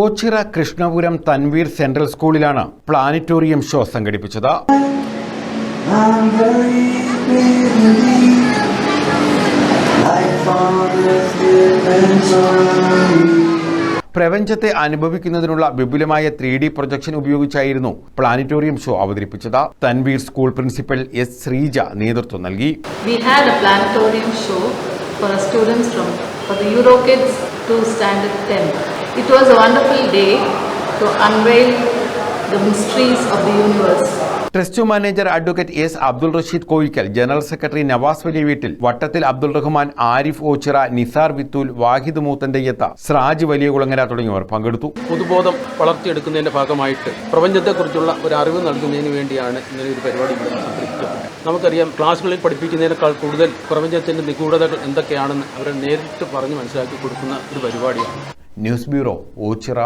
Ochira Krishnapuram Tanveer central സ്കൂളിലാണ് planetarium show സംഘടിപ്പിച്ചത്. പ്രപഞ്ചത്തെ അനുഭവിക്കുന്നതിനുള്ള വിപുലമായ ത്രീ ഡി പ്രൊജക്ഷൻ ഉപയോഗിച്ചായിരുന്നു പ്ലാനറ്റോറിയം ഷോ അവതരിപ്പിച്ചത്. Tanveer school principal S Sreeja നേതൃത്വം നൽകി. We had a planetarium show for our students from for Euro kids. To standard 10. It was a wonderful day to unveil the mysteries of the universe. Trust manager advocate S Abdul Rasheed Koyikkal general secretary Navas വലിയ വീട്ടിൽ വട്ടത്തിൽ അബ്ദുൾ റഹ്മാൻ ആരിഫ് ഓച്ചിറ നിസാർ വിത്തൂൽ വാഹിദ് മൂത്തന്റെയ്യത്ത സ്രാജ് വലിയ കുളങ്ങര തുടങ്ങിയവർ പങ്കെടുത്തു. പൊതുബോധം വളർത്തിയെടുക്കുന്നതിന്റെ ഭാഗമായിട്ട് പ്രപഞ്ചത്തെക്കുറിച്ചുള്ള ഒരു അറിവ് നൽകുന്നതിന് വേണ്ടിയാണ് ഇങ്ങനെ ഒരു പരിപാടി നമുക്കറിയാം ക്ലാസ്സുകളിൽ പഠിപ്പിക്കുന്നതിനേക്കാൾ കൂടുതൽ പ്രപഞ്ചത്തിന്റെ നിഗൂഢതകൾ എന്തൊക്കെയാണെന്ന് അവരെ നേരിട്ട് പറഞ്ഞ് മനസ്സിലാക്കി കൊടുക്കുന്ന ഒരു പരിപാടിയാണ്. News bureau Ochira.